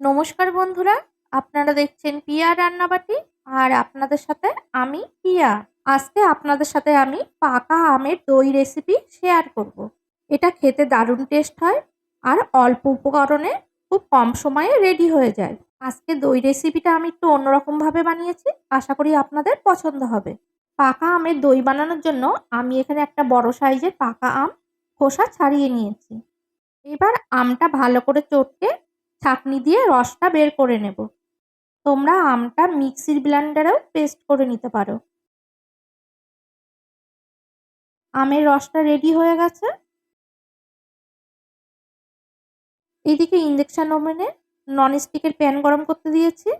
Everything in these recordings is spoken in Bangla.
নমস্কার বন্ধুরা, আপনারা দেখছেন পিয়া রান্নাবাটি আর আপনাদের সাথে আমি পিয়া। আজকে আপনাদের সাথে আমি পাকা আমের দই রেসিপি শেয়ার করব। এটা খেতে দারুণ টেস্ট হয় আর অল্প উপকরণে খুব কম সময়ে রেডি হয়ে যায়। আজকে দই রেসিপিটা আমি একটু অন্যরকমভাবে বানিয়েছি, আশা করি আপনাদের পছন্দ হবে। পাকা আমের দই বানানোর জন্য আমি এখানে একটা বড় সাইজের পাকা আম খোসা ছাড়িয়ে নিয়েছি। এবার আমটা ভালো করে চটকে ছাঁকনি দিয়ে রসটা বের করে নেব। তোমরা আমটা মিক্সির ব্লেন্ডারেও পেস্ট করে নিতে পারো। আমের রসটা রেডি হয়ে গেছে। এদিকে ইন্ডাকশান ওভেনে ননস্টিকের প্যান গরম করতে দিয়েছি।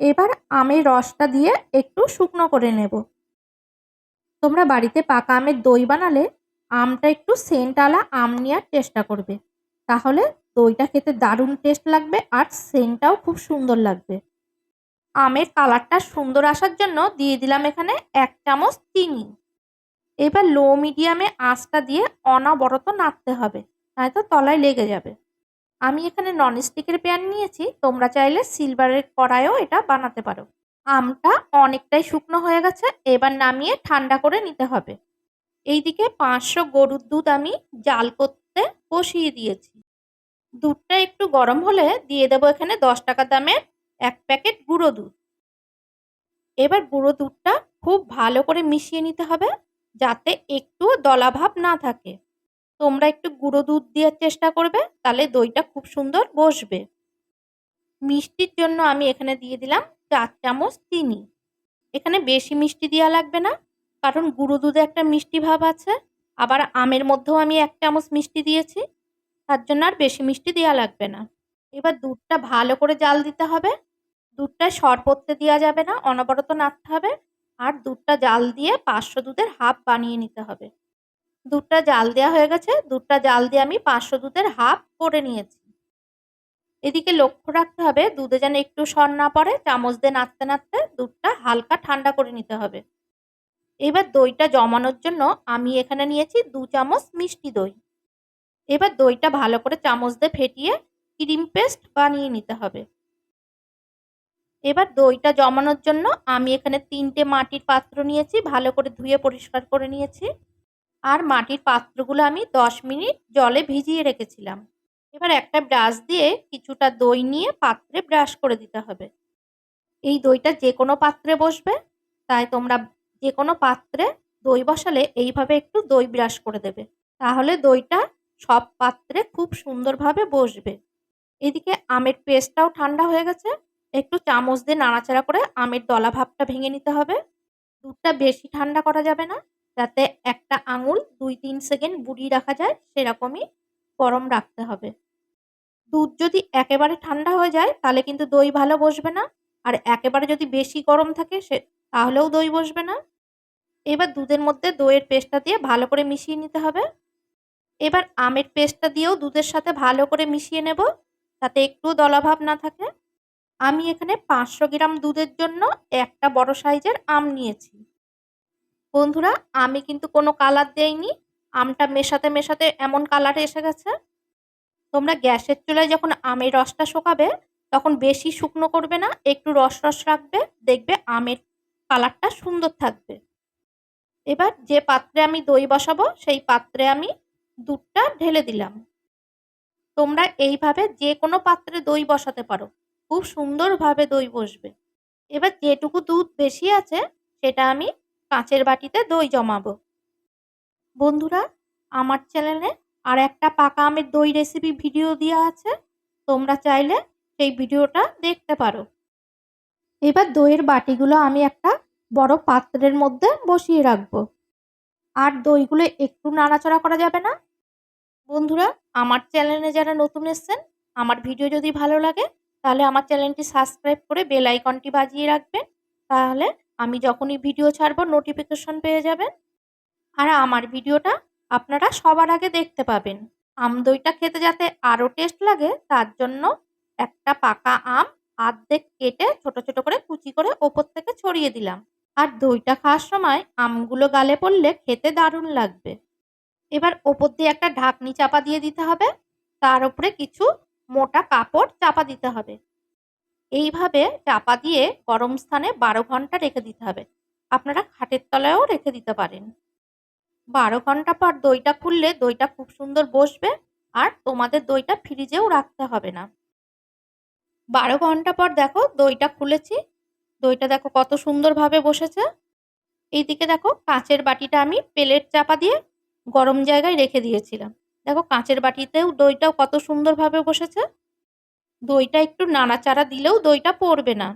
এবার আমের রসটা দিয়ে একটু শুকনো করে নেব। তোমরা বাড়িতে পাকা আমের দই বানালে আমটা একটু সেন্টওয়ালা আম নেওয়ার চেষ্টা করবে। তাহলে দইটা খেতে দারুণ টেস্ট লাগবে আর সেন্টটাও খুব সুন্দর লাগবে। আমের কালারটা সুন্দর আসার জন্য দিয়ে দিলাম এখানে এক চামচ চিনি। এবার লো মিডিয়ামে আঁচটা দিয়ে অনবরত নাড়তে হবে, নয়তো তলায় লেগে যাবে। আমি এখানে ননস্টিকের প্যান নিয়েছি, তোমরা চাইলে সিলভারের কড়াইও এটা বানাতে পারো। আমটা অনেকটাই শুকনো হয়ে গেছে, এবার নামিয়ে ঠান্ডা করে নিতে হবে। এইদিকে পাঁচশো গরুর দুধ আমি জাল করতে বসিয়ে দিয়েছি। দুধটা একটু গরম হলে দিয়ে দেবো এখানে দশ টাকা দামের এক প্যাকেট গুঁড়ো দুধ। এবার গুঁড়ো দুধটা খুব ভালো করে মিশিয়ে নিতে হবে যাতে একটু দলাভাব না থাকে। তোমরা একটু গুঁড়ো দুধ দেওয়ার চেষ্টা করবে, তাহলে দইটা খুব সুন্দর বসবে। মিষ্টির জন্য আমি এখানে দিয়ে দিলাম চার চামচ চিনি। এখানে বেশি মিষ্টি দেওয়া লাগবে না। কারণ গুঁড়ো দুধে একটা মিষ্টি ভাব আছে, আবার আমের মধ্যেও আমি এক চামচ মিষ্টি দিয়েছি, তার জন্য আর বেশি মিষ্টি দেওয়া লাগবে না। এবার দুধটা ভালো করে জাল দিতে হবে দুধটা সর পড়তে দেওয়া যাবে না, অনবরত নাড়তে হবে, আর দুধটা জাল দিয়ে পাঁচশো দুধের হাফ বানিয়ে নিতে হবে। দুধটা জাল দেওয়া হয়ে গেছে, দুধটা জাল দিয়ে আমি পাঁচশো দুধের হাফ করে নিয়েছি। এদিকে লক্ষ্য রাখতে হবে, দুধে যেন একটু সর না পড়ে, চামচ দিয়ে নাড়তে নাড়তে দুধটা হালকা ঠান্ডা করে নিতে হবে। এবার দইটা জমানোর জন্য আমি এখানে নিয়েছি দু চামচ মিষ্টি দই। এবার দইটা ভালো করে চামচ দিয়ে ফেটিয়ে ক্রিম পেস্ট বানিয়ে নিতে হবে। এবার দইটা জমানোর জন্য আমি এখানে তিনটে মাটির পাত্র নিয়েছি, ভালো করে ধুয়ে পরিষ্কার করে নিয়েছি। আর মাটির পাত্রগুলো আমি দশ মিনিট জলে ভিজিয়ে রেখেছিলাম। এবার একটা ব্রাশ দিয়ে কিছুটা দই নিয়ে পাত্রে ব্রাশ করে দিতে হবে। এই দইটা যে কোনো পাত্রে বসবে, তাই তোমরা যে কোনো পাত্রে দই বসালে এইভাবে একটু দই ব্রাশ করে দেবে। তাহলে দইটা সব পাত্রে খুব সুন্দরভাবে বসবে। এদিকে আমের পেস্টটাও ঠান্ডা হয়ে গেছে। একটু চামচ দিয়ে নাড়াচাড়া করে আমের দলা ভাবটা ভেঙে নিতে হবে। দুধটা বেশি ঠান্ডা করা যাবে না, যাতে একটা আঙুল দুই তিন সেকেন্ড বুড়িয়ে রাখা যায়, সেরকমই গরম রাখতে হবে। দুধ যদি একেবারে ঠান্ডা হয়ে যায়, তাহলে কিন্তু দই ভালো বসবে না। আর একেবারে যদি বেশি গরম থাকে, সে তাহলেও দই বসবে না। এবার দুধের মধ্যে দইয়ের পেস্টটা দিয়ে ভালো করে মিশিয়ে নিতে হবে। এবার আমের পেস্টটা দিয়েও দুধের সাথে ভালো করে মিশিয়ে নেব তাতে একটু দলাভাব না থাকে। আমি এখানে পাঁচশো গ্রাম দুধের জন্য একটা বড় সাইজের আম নিয়েছি। বন্ধুরা, আমি কিন্তু কোনো কালার দেইনি। আমটা মেশাতে মেশাতে এমন কালার এসে গেছে। তোমরা গ্যাসের চুলায় যখন আমের রসটা শোকাবে, তখন বেশি শুকনো করবে না, একটু রস রস রাখবে, দেখবে আমের কালারটা সুন্দর থাকবে। এবার যে পাত্রে আমি দই বসাবো, সেই পাত্রে আমি দুধটা ঢেলে দিলাম। তোমরা এইভাবে যে কোনো পাত্রে দই বসাতে পারো। খুব সুন্দরভাবে দই বসবে। এবার যেটুকু দুধ বেশি আছে, সেটা আমি কাঁচের বাটিতে দই জমাবো। বন্ধুরা, আমার চ্যানেলে আর একটা পাকা আমের দই রেসিপি ভিডিও দেওয়া আছে। তোমরা চাইলে সেই ভিডিওটা দেখতে পারো। এবার দইয়ের বাটিগুলো আমি একটা বড় পাত্রের মধ্যে বসিয়ে রাখব। আর দইগুলো একটু নাড়াচাড়া করা যাবে না? বন্ধুরা, আমার চ্যানেলে যারা নতুন এসছেন, আমার ভিডিও যদি ভালো লাগে, তাহলে আমার চ্যানেলটি সাবস্ক্রাইব করে বেল আইকনটি বাজিয়ে রাখবেন। তাহলে আমি যখনই ভিডিও ছাড়বো নোটিফিকেশন পেয়ে যাবেন। আর আমার ভিডিওটা আপনারা সবার আগে দেখতে পাবেন। আম দইটা খেতে যাতে আরও টেস্ট লাগে, তার জন্য একটা পাকা আম আর্ধেক কেটে ছোট ছোট করে কুচি করে ওপর থেকে ছড়িয়ে দিলাম। আর দইটা খাওয়ার সময় আমগুলো গালে পড়লে খেতে দারুণ লাগবে। এবার ওপর দিয়ে একটা ঢাকনি চাপা দিয়ে দিতে হবে। তার উপরে কিছু মোটা কাপড় চাপা দিতে হবে। এইভাবে চাপা দিয়ে গরম স্থানে বারো ঘণ্টা রেখে দিতে হবে। আপনারা খাটের তলায়ও রেখে দিতে পারেন। বারো ঘণ্টা পর দইটা খুললে দইটা খুব সুন্দর বসবে আর তোমাদের দইটা ফ্রিজেও রাখতে হবে না। বারো ঘণ্টা পর দেখো দইটা খুলেছি। দইটা দেখো কত সুন্দরভাবে বসেছে। এইদিকে দেখো কাঁচের বাটিটা আমি প্লেট চাপা দিয়ে গরম জায়গায় রেখে দিয়েছিলাম। দেখো কাঁচের বাটিতেও দইটাও কত সুন্দরভাবে বসেছে। দইটা একটু নাড়াচাড়া দিলেও দইটা পড়বে না।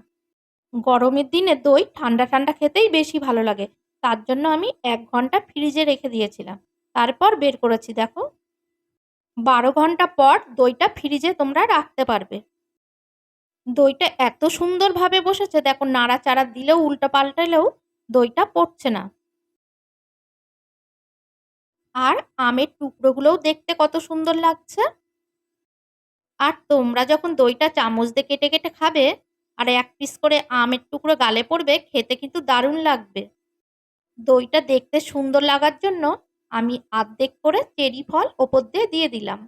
গরমের দিনে দই ঠান্ডা ঠান্ডা খেতেই বেশি ভালো লাগে। তার জন্য আমি এক ঘণ্টা ফ্রিজে রেখে দিয়েছিলাম। তারপর বের করেছি দেখো। বারো ঘণ্টা পর দইটা ফ্রিজে তোমরা রাখতে পারবে। দইটা এত সুন্দরভাবে বসেছে, দেখো নাড়াচাড়া দিলেও, উল্টো পাল্টালেও দইটা পড়ছে না। আর আমের টুকরোগুলোও দেখতে কত সুন্দর লাগছে। আর তোমরা যখন দইটা চামচ দিয়ে কেটে কেটে খাবে, আর এক পিস করে আমের টুকরো গালে পড়বে, খেতে কিন্তু দারুণ লাগবে। দইটা দেখতে সুন্দর লাগার জন্য আমি আর্ধেক করে চেরি ফল ওপর দিয়ে দিয়ে দিলাম।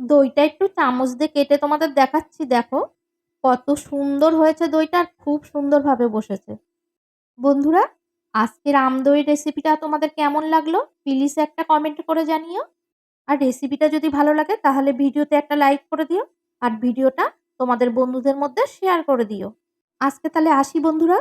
দইটা একটু চামচ দিয়ে কেটে তোমাদের দেখাচ্ছি, দেখো। কত সুন্দর হয়েছে দইটা আর খুব সুন্দরভাবে বসেছে। বন্ধুরা, আজকের আম দই রেসিপিটা তোমাদের কেমন লাগল? প্লিজ একটা কমেন্ট করে জানিও। আর রেসিপিটা যদি ভালো লাগে, তাহলে ভিডিওতে একটা লাইক করে দিও। আর ভিডিওটা তোমাদের বন্ধুদের মধ্যে শেয়ার করে দিও। আজকে তাহলে আসি বন্ধুরা।